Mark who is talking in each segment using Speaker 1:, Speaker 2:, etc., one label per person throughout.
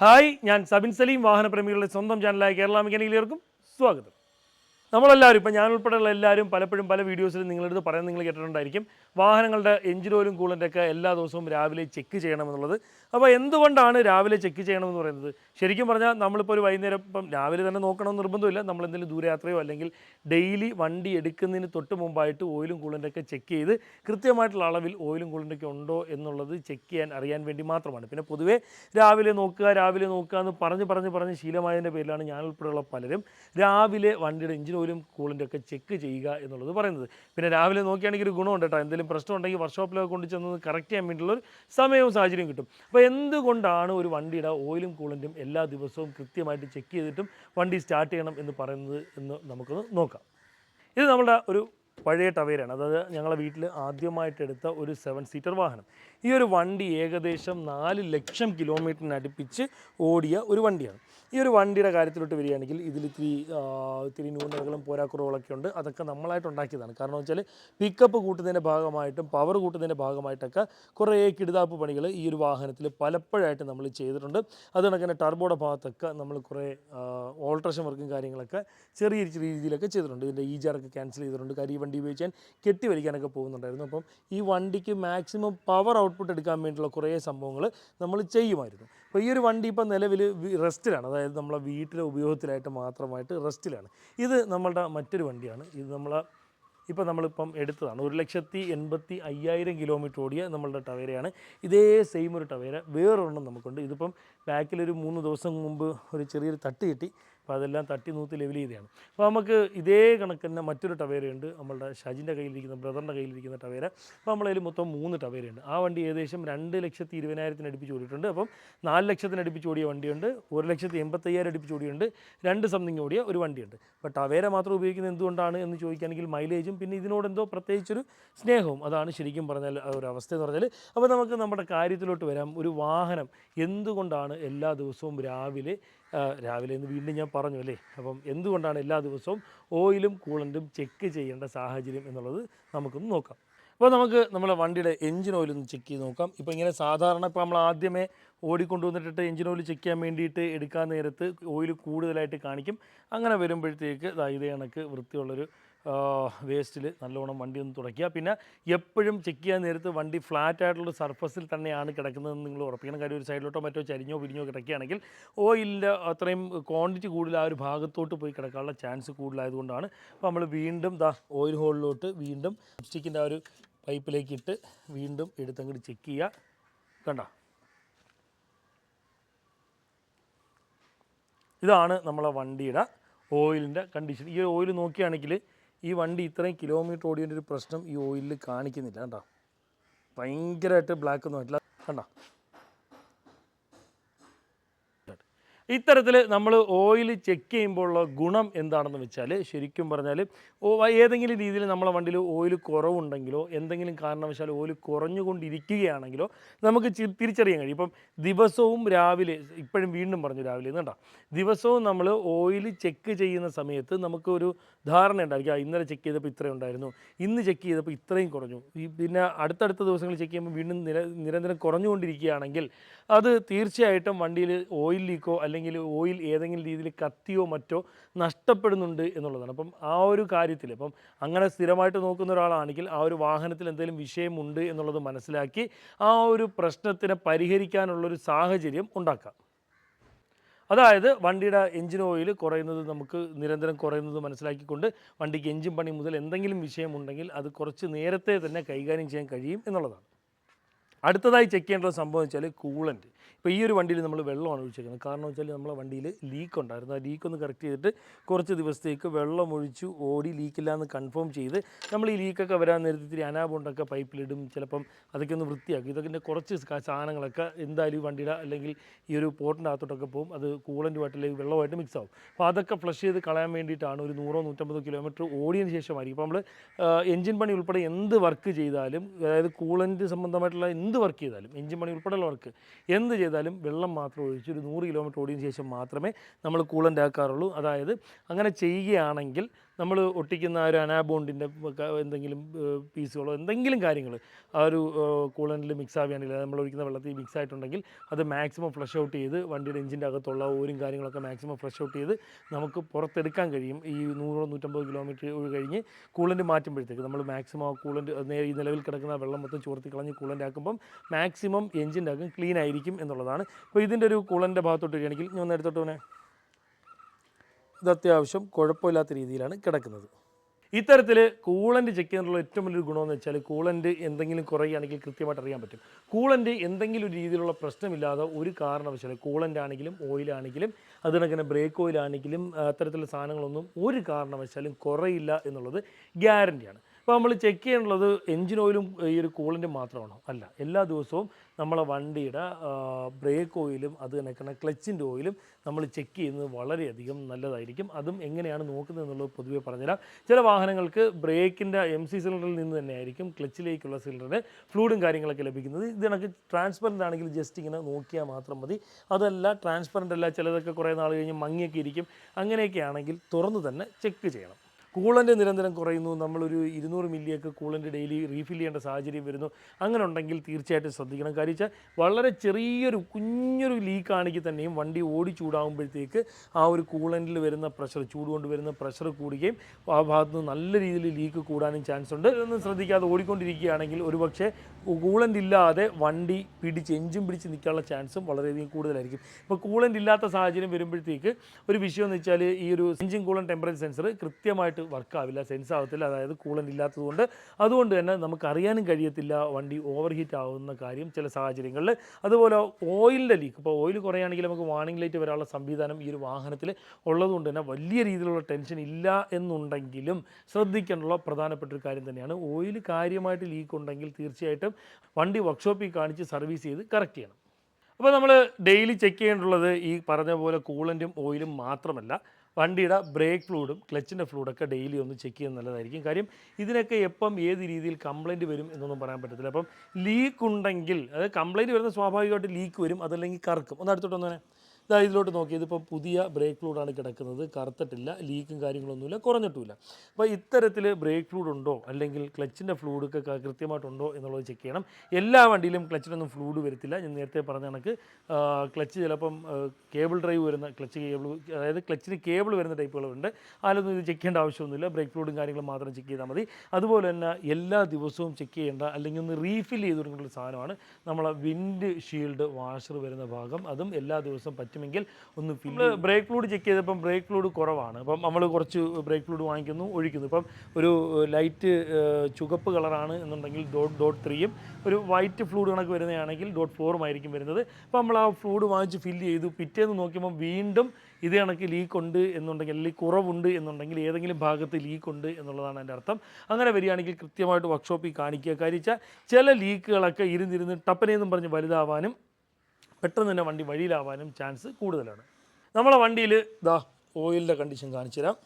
Speaker 1: Hi ഞാൻ സബിൻ സലീം വാഹനപ്രേമികളുടെ സ്വന്തം ചാനലായ കേരള മെക്കാനിക്കലേർക്കും സ്വാഗതം. നമ്മളെല്ലാവരും ഇപ്പം ഞാൻ ഉൾപ്പെടെയുള്ള എല്ലാവരും പലപ്പോഴും പല വീഡിയോസിലും നിങ്ങളടുത്ത് പറയാൻ നിങ്ങൾ കേട്ടിട്ടുണ്ടായിരിക്കും. വാഹനങ്ങളുടെ എഞ്ചിൻ ഓയിലും കൂളന്റൊക്കെ എല്ലാ ദിവസവും രാവിലെ ചെക്ക് ചെയ്യണമെന്നുള്ളത്. അപ്പോൾ എന്തുകൊണ്ടാണ് രാവിലെ ചെക്ക് ചെയ്യണമെന്ന് പറയുന്നത്? ശരിക്കും പറഞ്ഞാൽ നമ്മളിപ്പോൾ ഒരു വൈകുന്നേരം ഇപ്പം രാവിലെ തന്നെ നോക്കണമെന്ന് നിർബന്ധമില്ല. നമ്മൾ എന്തെങ്കിലും ദൂരയാത്രയോ അല്ലെങ്കിൽ ഡെയിലി വണ്ടി എടുക്കുന്നതിന് തൊട്ട് മുമ്പായിട്ട് ഓയിലും കൂളന്റൊക്കെ ചെക്ക് ചെയ്ത് കൃത്യമായിട്ടുള്ള അളവിൽ ഓയിലും കൂളന്റൊക്കെ ഉണ്ടോ എന്നുള്ളത് ചെക്ക് ചെയ്യാൻ അറിയാൻ വേണ്ടി മാത്രമാണ്. പിന്നെ പൊതുവേ രാവിലെ നോക്കുക രാവിലെ നോക്കുക എന്ന് പറഞ്ഞ് പറഞ്ഞ് പറഞ്ഞ് ശീലമായതിന്റെ പേരിലാണ് ഞാൻ ഉൾപ്പെടെയുള്ള പലരും രാവിലെ വണ്ടിയുടെ എഞ്ചിൻ ഓയിലും കൂളിന്റെ ഒക്കെ ചെക്ക് ചെയ്യുക എന്നുള്ളത് പറയുന്നത്. പിന്നെ രാവിലെ നോക്കിയാണെങ്കിൽ ഒരു ഗുണമുണ്ട് കേട്ടോ. എന്തെങ്കിലും പ്രശ്നം ഉണ്ടെങ്കിൽ വർക്ക്ഷോപ്പിലൊക്കെ കൊണ്ട് ചെന്ന് കറക്റ്റ് ചെയ്യാൻ വേണ്ടിയുള്ള ഒരു സമയവും സാഹചര്യം കിട്ടും. അപ്പോൾ എന്തുകൊണ്ടാണ് ഒരു വണ്ടിയുടെ ഓയിലും കൂളിന്റെയും എല്ലാ ദിവസവും കൃത്യമായിട്ട് ചെക്ക് ചെയ്തിട്ടും വണ്ടി സ്റ്റാർട്ട് ചെയ്യണം എന്ന് പറയുന്നത് എന്ന് നമുക്കൊന്ന് നോക്കാം. ഇത് നമ്മുടെ ഒരു പഴയ ടവേരാണ് അതായത് ഞങ്ങളെ വീട്ടിൽ ആദ്യമായിട്ട് എടുത്ത ഒരു സെവൻ സീറ്റർ വാഹനം. ഈ ഒരു വണ്ടി ഏകദേശം നാല് ലക്ഷം കിലോമീറ്ററിന് അടുപ്പിച്ച് ഓടിയ ഒരു വണ്ടിയാണ്. ഈ ഒരു വണ്ടിയുടെ കാര്യത്തിലോട്ട് വരികയാണെങ്കിൽ ഇതിൽ ഇത്തിരി ഇത്തിരി ന്യൂനതകളും പോരാക്കുറവുകളൊക്കെ ഉണ്ട്. അതൊക്കെ നമ്മളായിട്ട് ഉണ്ടാക്കിയതാണ്. കാരണം വെച്ചാൽ പിക്കപ്പ് കൂട്ടുന്നതിന്റെ ഭാഗമായിട്ടും പവർ കൂട്ടുന്നതിന്റെ ഭാഗമായിട്ടൊക്കെ കുറേ കിടുതാപ്പ് പണികൾ ഈ ഒരു വാഹനത്തിൽ പലപ്പോഴായിട്ട് നമ്മൾ ചെയ്തിട്ടുണ്ട്. അത് കണക്ക് തന്നെ ടർബോയുടെ ഭാഗത്തൊക്കെ നമ്മൾ കുറേ ഓൾട്രേഷൻ വർക്കും കാര്യങ്ങളൊക്കെ ചെറിയ ചെറിയ രീതിയിലൊക്കെ ചെയ്തിട്ടുണ്ട്. ഇതിന്റെ ഈ ജാറൊക്കെ ക്യാൻസൽ ചെയ്തിട്ടുണ്ട്. കാര്യം ഈ വണ്ടി ഉപയോഗിച്ചാൽ കെട്ടി വലിക്കാനൊക്കെ പോകുന്നുണ്ടായിരുന്നു. അപ്പം ഈ വണ്ടിക്ക് മാക്സിമം പവർ ഔട്ട്പുട്ട് എടുക്കാൻ വേണ്ടിയുള്ള കുറേ സംഭവങ്ങൾ നമ്മൾ ചെയ്യുമായിരുന്നു. അപ്പോൾ ഈ ഒരു വണ്ടി ഇപ്പം നിലവിൽ റെസ്റ്റിലാണ് അതായത് നമ്മളെ വീട്ടിലെ ഉപയോഗത്തിലായിട്ട് മാത്രമായിട്ട് റെസ്റ്റിലാണ് ഇത് നമ്മളുടെ മറ്റൊരു വണ്ടിയാണ്. ഇത് നമ്മളെ ഇപ്പം നമ്മളിപ്പം എടുത്തതാണ്. ഒരു ലക്ഷത്തി എൺപത്തി അയ്യായിരം കിലോമീറ്റർ ഓടിയ നമ്മളുടെ ടവേരയാണ്. ഇതേ സെയിം ഒരു ടവേര. വേറൊരെണ്ണം നമുക്കുണ്ട്. ഇതിപ്പം ബാക്കിലൊരു മൂന്ന് ദിവസം മുമ്പ് ഒരു ചെറിയൊരു തട്ട് കിട്ടി അപ്പോൾ അതെല്ലാം തട്ടി നൂത്ത് ലെവൽ ചെയ്തതാണ്. അപ്പോൾ നമുക്ക് ഇതേ കണക്ക് തന്നെ മറ്റൊരു ടവേരയുണ്ട് നമ്മളുടെ ഷജിന്റെ കയ്യിലിരിക്കുന്ന ബ്രദറിന്റെ കയ്യിലിരിക്കുന്ന ടവേര. അപ്പോൾ നമ്മളതിൽ മൊത്തം മൂന്ന് ടവേരയുണ്ട്. ആ വണ്ടി ഏകദേശം രണ്ട് ലക്ഷത്തി ഇരുപതിനായിരത്തിന് അടുപ്പിച്ച് ഓടിയിട്ടുണ്ട്. അപ്പം നാല് ലക്ഷത്തിന് അടുപ്പിച്ച് ഓടിയ വണ്ടിയുണ്ട്. ഒരു ലക്ഷത്തി എൺപത്തയ്യായിരം അടുപ്പിച്ച് ഓടിയുണ്ട്. രണ്ട് സംതിങ് ഓടിയ ഒരു വണ്ടിയുണ്ട്. അപ്പോൾ ടവേര മാത്രം ഉപയോഗിക്കുന്നത് എന്തുകൊണ്ടാണ് എന്ന് ചോദിക്കുകയാണെങ്കിൽ മൈലേജും പിന്നെ ഇതിനോട് എന്തോ പ്രത്യേകിച്ചൊരു സ്നേഹവും. അതാണ് ശരിക്കും പറഞ്ഞാൽ ഒരു അവസ്ഥ എന്ന് പറഞ്ഞാൽ. അപ്പോൾ നമുക്ക് നമ്മുടെ കാര്യത്തിലോട്ട് വരാം. ഒരു വാഹനം എന്തുകൊണ്ടാണ് എല്ലാ ദിവസവും രാവിലെ രാവിലെ ഇന്ന് വീണ്ടും ഞാൻ പറഞ്ഞു അല്ലേ? അപ്പം എന്തുകൊണ്ടാണ് എല്ലാ ദിവസവും ഓയിലും കൂളന്റും ചെക്ക് ചെയ്യേണ്ട സാഹചര്യം എന്നുള്ളത് നമുക്കൊന്ന് നോക്കാം. അപ്പോൾ നമുക്ക് നമ്മുടെ വണ്ടിയുടെ എഞ്ചിൻ ഓയിൽ ഒന്ന് ചെക്ക് ചെയ്ത് നോക്കാം. ഇപ്പോൾ ഇങ്ങനെ സാധാരണ ഇപ്പോൾ നമ്മൾ ആദ്യമേ ഓടിക്കൊണ്ടുവന്നിട്ടിട്ട് എഞ്ചിൻ ഓയിൽ ചെക്ക് ചെയ്യാൻ വേണ്ടിയിട്ട് എടുക്കാൻ നേരത്ത് ഓയിൽ കൂടുതലായിട്ട് കാണിക്കും. അങ്ങനെ വരുമ്പോഴത്തേക്ക് ദാ ഇതേ കണക്ക് വൃത്തിയുള്ളൊരു വേസ്റ്റിൽ നല്ലോണം വണ്ടി ഒന്ന് തുടയ്ക്കുക. പിന്നെ എപ്പോഴും ചെക്ക് ചെയ്യാൻ നേരത്ത് വണ്ടി ഫ്ലാറ്റ് ആയിട്ടുള്ള സർഫസിൽ തന്നെയാണ് കിടക്കുന്നതെന്ന് നിങ്ങൾ ഉറപ്പിക്കണം. കാര്യം ഒരു സൈഡിലോട്ടോ മറ്റോ ചരിഞ്ഞോ പിരിഞ്ഞോ കിടക്കുകയാണെങ്കിൽ ഓയിലിന്റെ അത്രയും ക്വാണ്ടിറ്റി കൂടുതൽ ആ ഒരു ഭാഗത്തോട്ട് പോയി കിടക്കാനുള്ള ചാൻസ് കൂടുതലായതുകൊണ്ടാണ്. അപ്പോൾ നമ്മൾ വീണ്ടും ദാ ഓയിൽ ഹോളിലോട്ട് വീണ്ടും സ്റ്റിക്കിന്റെ ആ ഒരു പൈപ്പിലേക്ക് ഇട്ട് വീണ്ടും എടുത്തങ്ങോട്ട് ചെക്ക് ചെയ്യുക. കണ്ട? ഇതാണ് നമ്മളെ വണ്ടിയുടെ ഓയിലിന്റെ കണ്ടീഷൻ ഈ ഓയിൽ നോക്കുകയാണെങ്കിൽ ഈ വണ്ടി ഇത്രയും കിലോമീറ്റർ ഓടിയതിന്റെ ഒരു പ്രശ്നം ഈ ഓയിലിൽ കാണിക്കുന്നില്ല കണ്ടോ? ഭയങ്കരമായിട്ട് ബ്ലാക്ക് ഒന്നും ആയിട്ടില്ല. കണ്ടോ? ഇത്തരത്തിൽ നമ്മൾ ഓയിൽ ചെക്ക് ചെയ്യുമ്പോഴുള്ള ഗുണം എന്താണെന്ന് വെച്ചാൽ ശരിക്കും പറഞ്ഞാൽ ഏതെങ്കിലും രീതിയിൽ നമ്മളെ വണ്ടിയിൽ ഓയിൽ കുറവുണ്ടെങ്കിലോ എന്തെങ്കിലും കാരണവശാൽ ഓയിൽ കുറഞ്ഞുകൊണ്ടിരിക്കുകയാണെങ്കിലോ നമുക്ക് തിരിച്ചറിയാൻ കഴിയും. ഇപ്പം ദിവസവും രാവിലെ ഇപ്പോഴും വീണ്ടും പറഞ്ഞു രാവിലെ കേട്ടോ ദിവസവും നമ്മൾ ഓയിൽ ചെക്ക് ചെയ്യുന്ന സമയത്ത് നമുക്കൊരു ധാരണ ഉണ്ടായിരിക്കും. ഇന്നലെ ചെക്ക് ചെയ്തപ്പോൾ ഇത്രയും ഉണ്ടായിരുന്നു ഇന്ന് ചെക്ക് ചെയ്തപ്പോൾ ഇത്രയും കുറഞ്ഞു. പിന്നെ അടുത്തടുത്ത ദിവസങ്ങൾ ചെക്ക് ചെയ്യുമ്പോൾ വീണ്ടും നിര നിരന്തരം കുറഞ്ഞുകൊണ്ടിരിക്കുകയാണെങ്കിൽ അത് തീർച്ചയായിട്ടും വണ്ടിയിൽ ഓയിൽ ലീക്കോ അല്ലെങ്കിൽ ഓയിൽ ഏതെങ്കിലും രീതിയിൽ കത്തിയോ മറ്റോ നഷ്ടപ്പെടുന്നുണ്ട് എന്നുള്ളതാണ്. അപ്പം ആ ഒരു കാര്യത്തിൽ അപ്പം അങ്ങനെ സ്ഥിരമായിട്ട് നോക്കുന്ന ഒരാളാണെങ്കിൽ ആ ഒരു വാഹനത്തിൽ എന്തെങ്കിലും വിഷയമുണ്ട് എന്നുള്ളത് മനസ്സിലാക്കി ആ ഒരു പ്രശ്നത്തിനെ പരിഹരിക്കാനുള്ളൊരു സാഹചര്യം ഉണ്ടാക്കാം. അതായത് വണ്ടിയുടെ എഞ്ചിൻ ഓയിൽ കുറയുന്നത് നമുക്ക് നിരന്തരം കുറയുന്നത് മനസ്സിലാക്കിക്കൊണ്ട് വണ്ടിക്ക് എഞ്ചിൻ പണി മുതൽ എന്തെങ്കിലും വിഷയമുണ്ടെങ്കിൽ അത് കുറച്ച് നേരത്തെ തന്നെ കൈകാര്യം ചെയ്യാൻ കഴിയും എന്നുള്ളതാണ്. അടുത്തതായി ചെക്ക് ചെയ്യേണ്ട സംഭവം വെച്ചാൽ കൂളന്റ് ഇപ്പോൾ ഈ ഒരു വണ്ടിയിൽ നമ്മൾ വെള്ളമാണ് ഒഴിച്ചേക്കുന്നത്. കാരണം വെച്ചാൽ നമ്മളെ വണ്ടിയിൽ ലീക്ക് ഉണ്ടായിരുന്നു. ആ ലീക്ക് ഒന്ന് കറക്റ്റ് ചെയ്തിട്ട് കുറച്ച് ദിവസത്തേക്ക് വെള്ളം ഒഴിച്ച് ഓടി ലീക്കില്ല എന്ന് കൺഫേം ചെയ്ത് നമ്മൾ ഈ ലീക്കൊക്കെ വരാൻ നേരത്തെ ഇത്തിരി അനാബുണ്ടൊക്കെ പൈപ്പിലിടും ചിലപ്പം അതൊക്കെ ഒന്ന് വൃത്തിയാക്കും. ഇതൊക്കെ കുറച്ച് സാധനങ്ങളൊക്കെ എന്തായാലും വണ്ടിയുടെ അല്ലെങ്കിൽ ഈ ഒരു പോട്ടിന്റെ അകത്തോട്ടൊക്കെ പോകും. അത് കൂളന്റുമായിട്ട് അല്ലെങ്കിൽ വെള്ളമായിട്ട് മിക്സ് ആവും. അപ്പോൾ അതൊക്കെ ഫ്ലഷ് ചെയ്ത് കളയാൻ വേണ്ടിയിട്ടാണ് ഒരു നൂറോ നൂറ്റമ്പതോ കിലോമീറ്റർ ഓടിയതിന് ശേഷമായിരിക്കും. ഇപ്പോൾ നമ്മൾ എഞ്ചിൻ പണി ഉൾപ്പെടെ എന്ത് വർക്ക് ചെയ്താലും അതായത് കൂളന്റ് സംബന്ധമായിട്ടുള്ള എന്ത് വർക്ക് ചെയ്താലും എഞ്ചിൻ പണി ഉൾപ്പെടെയുള്ള വർക്ക് എന്ത് ചെയ്താലും വെള്ളം മാത്രം ഒഴിച്ച് ഒരു നൂറ് കിലോമീറ്റർ ഓടിയതിന് ശേഷം മാത്രമേ നമ്മൾ കൂളന്റ് ആക്കാറുള്ളൂ. അതായത് അങ്ങനെ ചെയ്യുകയാണെങ്കിൽ നമ്മൾ ഒട്ടിക്കുന്ന ആ ഒരു അനാബോണ്ടിന്റെ എന്തെങ്കിലും പീസുകളോ എന്തെങ്കിലും കാര്യങ്ങൾ ആ ഒരു കൂളന്റിൽ മിക്സ് ആവുകയാണെങ്കിൽ നമ്മൾ ഒഴിക്കുന്ന വെള്ളത്തിൽ മിക്സ് ആയിട്ടുണ്ടെങ്കിൽ അത് മാക്സിമം ഫ്ലഷ് ഔട്ട് ചെയ്ത് വണ്ടിയുടെ എഞ്ചിന്റെ അകത്തുള്ള ഓരും കാര്യങ്ങളൊക്കെ മാക്സിമം ഫ്ലഷ് ഔട്ട് ചെയ്ത് നമുക്ക് പുറത്തെടുക്കാൻ കഴിയും. ഈ നൂറോ നൂറ്റമ്പത് കിലോമീറ്റർ കഴിഞ്ഞ് കൂളന്റ് മാറ്റുമ്പോഴത്തേക്ക് നമ്മൾ മാക്സിമം ആ കൂളന്റ് ഈ നിലവിൽ കിടക്കുന്ന വെള്ളം മൊത്തം ചോർത്തി കളഞ്ഞ് കൂളന്റ് ആക്കുമ്പം മാക്സിമം എഞ്ചിന്റെ അകം ക്ലീൻ ആയിരിക്കും എന്നുള്ളതാണ്. അപ്പോൾ ഇതിന്റെ ഒരു കൂളന്റെ ഭാഗത്തോട്ട് വരികയാണെങ്കിൽ ഞാൻ ഒന്ന് എടുത്തോട്ട് പോണേ ഇത് അത്യാവശ്യം കുഴപ്പമില്ലാത്ത രീതിയിലാണ് കിടക്കുന്നത്. ഇത്തരത്തിൽ കൂളന്റ് ചെക്ക് ചെയ്യാനുള്ള ഏറ്റവും വലിയൊരു ഗുണമെന്ന് വെച്ചാൽ കൂളന്റ് എന്തെങ്കിലും കുറയുകയാണെങ്കിൽ കൃത്യമായിട്ട് അറിയാൻ പറ്റും. കൂളന്റ് എന്തെങ്കിലും ഒരു രീതിയിലുള്ള പ്രശ്നമില്ലാതെ ഒരു കാരണവശാലും കൂളന്റ് ആണെങ്കിലും ഓയിലാണെങ്കിലും അത് കണക്കിന് ബ്രേക്ക് ഓയിലാണെങ്കിലും അത്തരത്തിലുള്ള സാധനങ്ങളൊന്നും ഒരു കാരണവശാലും കുറയില്ല എന്നുള്ളത് ഗ്യാരണ്ടിയാണ്. അപ്പോൾ നമ്മൾ ചെക്ക് ചെയ്യാനുള്ളത് എഞ്ചിൻ ഓയിലും ഈ ഒരു കൂളിന്റെ മാത്രമാണോ? അല്ല. എല്ലാ ദിവസവും നമ്മളെ വണ്ടിയുടെ ബ്രേക്ക് ഓയിലും അത് കണക്കുന്ന ക്ലച്ചിന്റെ ഓയിലും നമ്മൾ ചെക്ക് ചെയ്യുന്നത് വളരെയധികം നല്ലതായിരിക്കും. അതും എങ്ങനെയാണ് നോക്കുന്നത് എന്നുള്ളത് പൊതുവേ പറഞ്ഞുതരാം. ചില വാഹനങ്ങൾക്ക് ബ്രേക്കിന്റെ എം സി സിലിണ്ടറിൽ നിന്ന് തന്നെയായിരിക്കും ക്ലച്ചിലേക്കുള്ള സിലിണ്ടറിന് ഫ്ലൂഡും കാര്യങ്ങളൊക്കെ ലഭിക്കുന്നത്. ഇത് കണക്ക് ട്രാൻസ്പെറന്റ് ആണെങ്കിൽ ജസ്റ്റ് ഇങ്ങനെ നോക്കിയാൽ മാത്രം മതി. അതല്ല ട്രാൻസ്പെറന്റ് അല്ല. ചിലതൊക്കെ കുറേ നാൾ കഴിഞ്ഞ് മങ്ങിയൊക്കെ ഇരിക്കും. അങ്ങനെയൊക്കെ ആണെങ്കിൽ തുറന്ന് തന്നെ ചെക്ക് ചെയ്യണം. കൂളന്റ് നിരന്തരം കുറയുന്നു. നമ്മളൊരു ഇരുന്നൂറ് മില്ലിയൊക്കെ കൂളന്റ് ഡെയിലി റീഫിൽ ചെയ്യേണ്ട സാഹചര്യം വരുന്നു. അങ്ങനെ ഉണ്ടെങ്കിൽ തീർച്ചയായിട്ടും ശ്രദ്ധിക്കണം. കാര്യം വെച്ചാൽ വളരെ ചെറിയൊരു കുഞ്ഞൊരു ലീക്ക് ആണെങ്കിൽ തന്നെയും വണ്ടി ഓടി ചൂടാകുമ്പോഴത്തേക്ക് ആ ഒരു കൂളന്റിൽ വരുന്ന പ്രഷർ ചൂട് കൊണ്ട് വരുന്ന പ്രഷർ കൂടുകയും ആ ഭാഗത്ത് നിന്ന് നല്ല രീതിയിൽ ലീക്ക് കൂടാനും ചാൻസ് ഉണ്ട് ഇതൊന്നും ശ്രദ്ധിക്കാതെ ഓടിക്കൊണ്ടിരിക്കുകയാണെങ്കിൽ ഒരുപക്ഷെ കൂളന്റ് ഇല്ലാതെ വണ്ടി പിടിച്ച് എഞ്ചും പിടിച്ച് നിൽക്കാനുള്ള ചാൻസും വളരെയധികം കൂടുതലായിരിക്കും. ഇപ്പോൾ കൂളന്റ് ഇല്ലാത്ത സാഹചര്യം വരുമ്പോഴത്തേക്ക് ഒരു വിഷയം എന്ന് വെച്ചാൽ ഈ ഒരു എഞ്ചിൻ കൂളൻ ടെമ്പറേച്ചർ സെൻസർ കൃത്യമായിട്ട് വർക്ക് ആവില്ല സെൻസ് ആവത്തില്ല. അതായത് കൂളന്റ് ഇല്ലാത്തതുകൊണ്ട് അതുകൊണ്ട് തന്നെ നമുക്ക് അറിയാനും കഴിയത്തില്ല വണ്ടി ഓവർ ഹീറ്റ് ആവുന്ന കാര്യം ചില സാഹചര്യങ്ങളിൽ. അതുപോലെ ഓയിലിന്റെ ലീക്ക്. ഇപ്പോൾ ഓയിൽ കുറയുകയാണെങ്കിൽ നമുക്ക് വാണിംഗ് ലൈറ്റ് വരാനുള്ള സംവിധാനം ഈ ഒരു വാഹനത്തിൽ ഉള്ളതുകൊണ്ട് തന്നെ വലിയ രീതിയിലുള്ള ടെൻഷൻ ഇല്ല എന്നുണ്ടെങ്കിലും ശ്രദ്ധിക്കാനുള്ള പ്രധാനപ്പെട്ട ഒരു കാര്യം തന്നെയാണ്. ഓയിൽ കാര്യമായിട്ട് ലീക്ക് ഉണ്ടെങ്കിൽ തീർച്ചയായിട്ടും വണ്ടി വർക്ക്ഷോപ്പിൽ കാണിച്ച് സർവീസ് ചെയ്ത് കറക്റ്റ് ചെയ്യണം. അപ്പോൾ നമ്മൾ ഡെയിലി ചെക്ക് ചെയ്യേണ്ടുള്ളത് ഈ പറഞ്ഞ പോലെ കൂളന്റും ഓയിലും മാത്രമല്ല വണ്ടിയുടെ ബ്രേക്ക് ഫ്ലൂഡും ക്ലച്ചിന്റെ ഫ്ലൂഡൊക്കെ ഡെയിലി ഒന്ന് ചെക്ക് ചെയ്യുന്നത് നല്ലതായിരിക്കും. കാര്യം ഇതിനൊക്കെ എപ്പം ഏത് രീതിയിൽ കംപ്ലൈന്റ് വരും എന്നൊന്നും പറയാൻ പറ്റത്തില്ല. അപ്പം ലീക്ക് ഉണ്ടെങ്കിൽ അതായത് കംപ്ലൈന്റ് വരുന്ന സ്വാഭാവികമായിട്ട് ലീക്ക് വരും അതല്ലെങ്കിൽ കറക്കും. ഒന്ന് അടുത്തോട്ട് വന്നേ ഇതാ ഇതിലോട്ട് നോക്കി ഇതിപ്പോൾ പുതിയ ബ്രേക്ക് ഫ്ലൂഡാണ് കിടക്കുന്നത്. കറുത്തിട്ടില്ല ലീക്കും കാര്യങ്ങളൊന്നുമില്ല കുറഞ്ഞിട്ടുമില്ല. അപ്പോൾ ഇത്തരത്തിൽ ബ്രേക്ക് ഫ്ലൂഡ് ഉണ്ടോ അല്ലെങ്കിൽ ക്ലച്ചിന്റെ ഫ്ലൂഡൊക്കെ കൃത്യമായിട്ടുണ്ടോ എന്നുള്ളത് ചെക്ക് ചെയ്യണം. എല്ലാ വണ്ടിയിലും ക്ലച്ചിനൊന്നും ഫ്ലൂഡ് വരത്തില്ല. ഞാൻ നേരത്തെ പറഞ്ഞ കണക്ക് ക്ലച്ച് ചിലപ്പം കേബിൾ ഡ്രൈവ് വരുന്ന ക്ലച്ച് കേബിൾ അതായത് ക്ലച്ചിന് കേബിൾ വരുന്ന ടൈപ്പുകളുണ്ട്. അതിലൊന്നും ഇത് ചെക്ക് ചെയ്യേണ്ട ആവശ്യമൊന്നുമില്ല. ബ്രേക്ക് ഫ്ലൂഡും കാര്യങ്ങളും മാത്രം ചെക്ക് ചെയ്താൽ മതി. അതുപോലെ തന്നെ എല്ലാ ദിവസവും ചെക്ക് ചെയ്യേണ്ട അല്ലെങ്കിൽ ഒന്ന് റീഫിൽ ചെയ്ത് കൊടുക്കേണ്ട സാധനമാണ് നമ്മളെ വിൻഡ് ഷീൽഡ് വാഷർ വരുന്ന ഭാഗം. അതും എല്ലാ ദിവസവും പറ്റുമെങ്കിൽ ഒന്ന് നമ്മൾ ബ്രേക്ക് ഫ്ലൂഡ് ചെക്ക് ചെയ്തപ്പം ബ്രേക്ക് ഫ്ലൂഡ് കുറവാണ്. അപ്പം നമ്മൾ കുറച്ച് ബ്രേക്ക് ഫ്ലൂഡ് വാങ്ങിക്കുന്നു ഒഴിക്കുന്നു. ഇപ്പം ഒരു ലൈറ്റ് ചുവപ്പ് കളറാണ് എന്നുണ്ടെങ്കിൽ ഡോട്ട് ഡോട്ട് ത്രീയും ഒരു വൈറ്റ് ഫ്ലൂഡ് കണക്ക് വരുന്നതാണെങ്കിൽ ഡോട്ട് ഫോറും ആയിരിക്കും വരുന്നത്. അപ്പം നമ്മൾ ആ ഫ്ലൂഡ് വാങ്ങിച്ച് ഫില്ല് ചെയ്തു. പിറ്റേന്ന് നോക്കിയപ്പോൾ വീണ്ടും ഇത് കണക്ക് ലീക്ക് ഉണ്ട് എന്നുണ്ടെങ്കിൽ അല്ലെങ്കിൽ കുറവുണ്ട് എന്നുണ്ടെങ്കിൽ ഏതെങ്കിലും ഭാഗത്ത് ലീക്ക് ഉണ്ട് എന്നുള്ളതാണ് എന്റെ അർത്ഥം. അങ്ങനെ വരികയാണെങ്കിൽ കൃത്യമായിട്ട് വർക്ക്ഷോപ്പിൽ കാണിക്കുക. കാര്യം ചില ലീക്കുകളൊക്കെ ഇരുന്നിരുന്ന് ടപ്പനെന്നും പറഞ്ഞ് വലുതാവാനും പെട്ടെന്ന് തന്നെ വണ്ടി വഴിയിലാവാനും ചാൻസ് കൂടുതലാണ്. നമ്മളെ വണ്ടിയിൽ ഇതാ ഓയിലിന്റെ കണ്ടീഷൻ കാണിച്ചു തരാം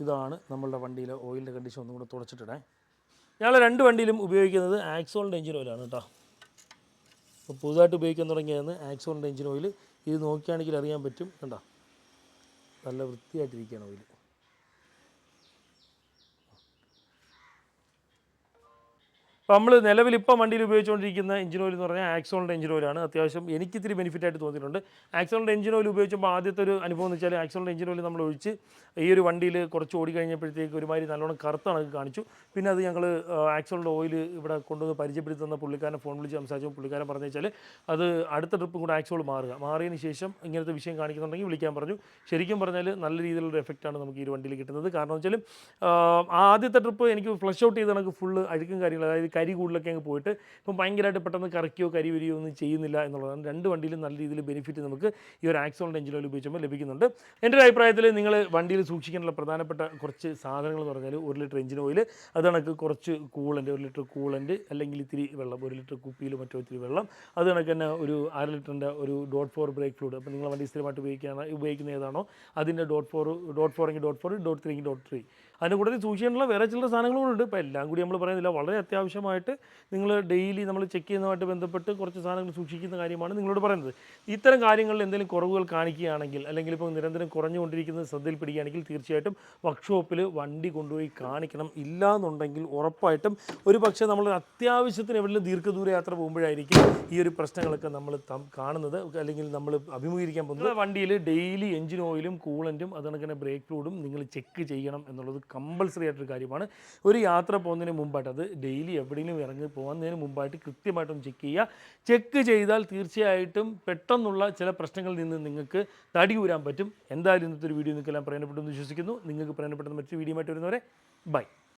Speaker 1: ഇതാണ് നമ്മളുടെ വണ്ടിയിലെ ഓയിലിന്റെ കണ്ടീഷൻ ഒന്നും കൂടെ തുടച്ചിട്ടിടേ ഞങ്ങൾ രണ്ട് വണ്ടിയിലും ഉപയോഗിക്കുന്നത് ആക്സോളിന്റെ എഞ്ചിൻ ഓയിലാണ് കേട്ടോ അപ്പോൾ പുതുതായിട്ട് ഉപയോഗിക്കാൻ തുടങ്ങിയതെന്ന് ആക്സോളിന്റെ എഞ്ചിൻ ഓയിൽ ഇത് നോക്കിയാണെങ്കിൽ അറിയാൻ പറ്റും. കണ്ടോ? നല്ല വൃത്തിയായിട്ടിരിക്കുകയാണ് ഓയിൽ അപ്പോൾ നമ്മൾ നിലവിൽ ഇപ്പം വണ്ടിയിൽ ഉപയോഗിച്ചുകൊണ്ടിരിക്കുന്ന എഞ്ചിൻ ഓയിൽ എന്ന് പറഞ്ഞാൽ ആക്സോണിന്റെ എഞ്ചിൻ ഓയിലാണ് അത്യാവശ്യം എനിക്ക് ഇത്തിരി ബെനിഫിറ്റ് ആയിട്ട് തോന്നിയിട്ടുണ്ട്. ആക്സോണിന്റെ എഞ്ചിൻ ഓയിൽ ഉപയോഗിച്ചപ്പോൾ ആദ്യത്തെ ഒരു അനുഭവം എന്ന് വെച്ചാൽ ആക്സോണിന്റെ എഞ്ചിൻ ഓയിൽ നമ്മൾ ഒഴിച്ച് ഈ ഒരു വണ്ടിയിൽ കുറച്ച് ഓടി കഴിഞ്ഞപ്പോഴത്തേക്ക് ഒരുമാതിരി നല്ലോണം കറുത്ത കണക്ക് കാണിച്ചു. പിന്നെ അത് ഞങ്ങൾ ആക്സോണിന്റെ ഓയിൽ ഇവിടെ കൊണ്ടുവന്ന് പരിചയപ്പെടുത്തി തന്ന പുള്ളിക്കാരനെ ഫോൺ വിളിച്ച് സംസാരിച്ചു പുള്ളിക്കാരൻ പറഞ്ഞു വെച്ചാൽ അത് അടുത്ത ട്രിപ്പും കൂടെ ആക്സോൾ മാറുക. മാറിയതിന് ശേഷം ഇങ്ങനത്തെ വിഷയം കാണിക്കുന്നുണ്ടെങ്കിൽ വിളിക്കാൻ പറഞ്ഞു. ശരിക്കും പറഞ്ഞാൽ നല്ല രീതിയിലുള്ള എഫക്റ്റാണ് നമുക്ക് ഈ ഒരു വണ്ടിയിൽ കിട്ടുന്നത്. കാരണം വെച്ചാൽ ആദ്യത്തെ ട്രിപ്പ് എനിക്ക് ഫ്ലഷ് ഔട്ട് ചെയ്ത് കണക്ക് ഫുള്ള് അഴുക്കും കാര്യങ്ങൾ അതായത് കരി കൂടുതലൊക്കെ അങ്ങ് പോയിട്ട് ഇപ്പം ഭയങ്കരമായിട്ട് പെട്ടെന്ന് കറക്കിയോ കരി വരികയോ ഒന്നും ചെയ്യുന്നില്ല എന്നുള്ളതാണ്. രണ്ട് വണ്ടിയിലും നല്ല രീതിയിൽ ബെനിഫിറ്റ് നമുക്ക് ഈ ഒരു ആക്സോണിന്റെ എഞ്ചിൻ ഓയിൽ ഉപയോഗിക്കുമ്പോൾ ലഭിക്കുന്നുണ്ട്. എന്റെ ഒരു അഭിപ്രായത്തിൽ നിങ്ങൾ വണ്ടിയിൽ സൂക്ഷിക്കാനുള്ള പ്രധാനപ്പെട്ട കുറച്ച് സാധനങ്ങൾ എന്ന് പറഞ്ഞാൽ ഒരു ലിറ്റർ എഞ്ചിൻ ഓയിൽ അത് കണക്ക് കുറച്ച് കൂളന്റ് ഒരു ലിറ്റർ കൂളന്റ് അല്ലെങ്കിൽ ഇത്തിരി വെള്ളം ഒരു ലിറ്റർ കുപ്പിയിൽ മറ്റോ ഇത്തിരി വെള്ളം. അത് കണക്ക് തന്നെ ഒരു അര ലിറ്ററിന്റെ ഒരു ഡോട്ട് ഫോർ ബ്രേക്ക് ഫ്ലൂഡ് അപ്പോൾ നിങ്ങൾ വണ്ടി സ്ഥിരമായിട്ട് ഉപയോഗിക്കുകയാണ് ഉപയോഗിക്കുന്ന ഏതാണോ? അതിന്റെ ഡോട്ട് ഫോർ ഡോട്ട് ഫോർ എങ്കിൽ ഡോട്ട് ഫോർ ഡോട്ട് ത്രീ എങ്കിൽ ഡോട്ട് ത്രീ അതിന്റെ കൂടെ സൂക്ഷിക്കാനുള്ള വേറെ ചില സാധനങ്ങളും ഉണ്ട്. ഇപ്പോൾ എല്ലാം കൂടി നമ്മൾ പറയുന്നില്ല. വളരെ അത്യാവശ്യമായിട്ട് നിങ്ങൾ ഡെയിലി നമ്മൾ ചെക്ക് ചെയ്യുന്നതുമായിട്ട് ബന്ധപ്പെട്ട് കുറച്ച് സാധനങ്ങൾ സൂക്ഷിക്കുന്ന കാര്യമാണ് നിങ്ങളോട് പറയുന്നത്. ഇത്തരം കാര്യങ്ങളിൽ എന്തെങ്കിലും കുറവുകൾ കാണിക്കുകയാണെങ്കിൽ അല്ലെങ്കിൽ ഇപ്പോൾ നിരന്തരം കുറഞ്ഞുകൊണ്ടിരിക്കുന്നത് ശ്രദ്ധയിൽ പിടിക്കുകയാണെങ്കിൽ തീർച്ചയായിട്ടും വർക്ക്ഷോപ്പിൽ വണ്ടി കൊണ്ടുപോയി കാണിക്കണം. ഇല്ല എന്നുണ്ടെങ്കിൽ ഉറപ്പായിട്ടും ഒരു പക്ഷേ നമ്മൾ അത്യാവശ്യത്തിന് എവിടെയും ദീർഘദൂര യാത്ര പോകുമ്പോഴായിരിക്കും ഈ ഒരു പ്രശ്നങ്ങളൊക്കെ നമ്മൾ കാണുന്നത്. അല്ലെങ്കിൽ നമ്മൾ അഭിമുഖീകരിക്കാൻ പോകുന്നത്. വണ്ടിയിൽ ഡെയിലി എഞ്ചിൻ ഓയിലും കൂളന്റും അതുകണക്കിന് ബ്രേക്ക് ഫ്ലൂഡും നിങ്ങൾ ചെക്ക് ചെയ്യണം എന്നുള്ളത് കമ്പൽസറി ആയിട്ടൊരു കാര്യമാണ്. ഒരു യാത്ര പോകുന്നതിന് മുമ്പായിട്ട് അത് ഡെയിലി എവിടെയെങ്കിലും ഇറങ്ങി പോകുന്നതിന് മുമ്പായിട്ട് കൃത്യമായിട്ടും ചെക്ക് ചെയ്യുക. ചെക്ക് ചെയ്താൽ തീർച്ചയായിട്ടും പെട്ടെന്നുള്ള ചില പ്രശ്നങ്ങളിൽ നിന്ന് നിങ്ങൾക്ക് തടി ഊരാൻ പറ്റും. എന്തായാലും ഇന്നത്തെ ഒരു വീഡിയോ നിങ്ങൾക്കെല്ലാം പ്രയോജനപ്പെട്ടു എന്ന് വിശ്വസിക്കുന്നു. നിങ്ങൾക്ക് പ്രയോജനപ്പെടുന്ന മറ്റൊരു വീഡിയോ ആയിട്ട് വരുന്നവരെ ബൈ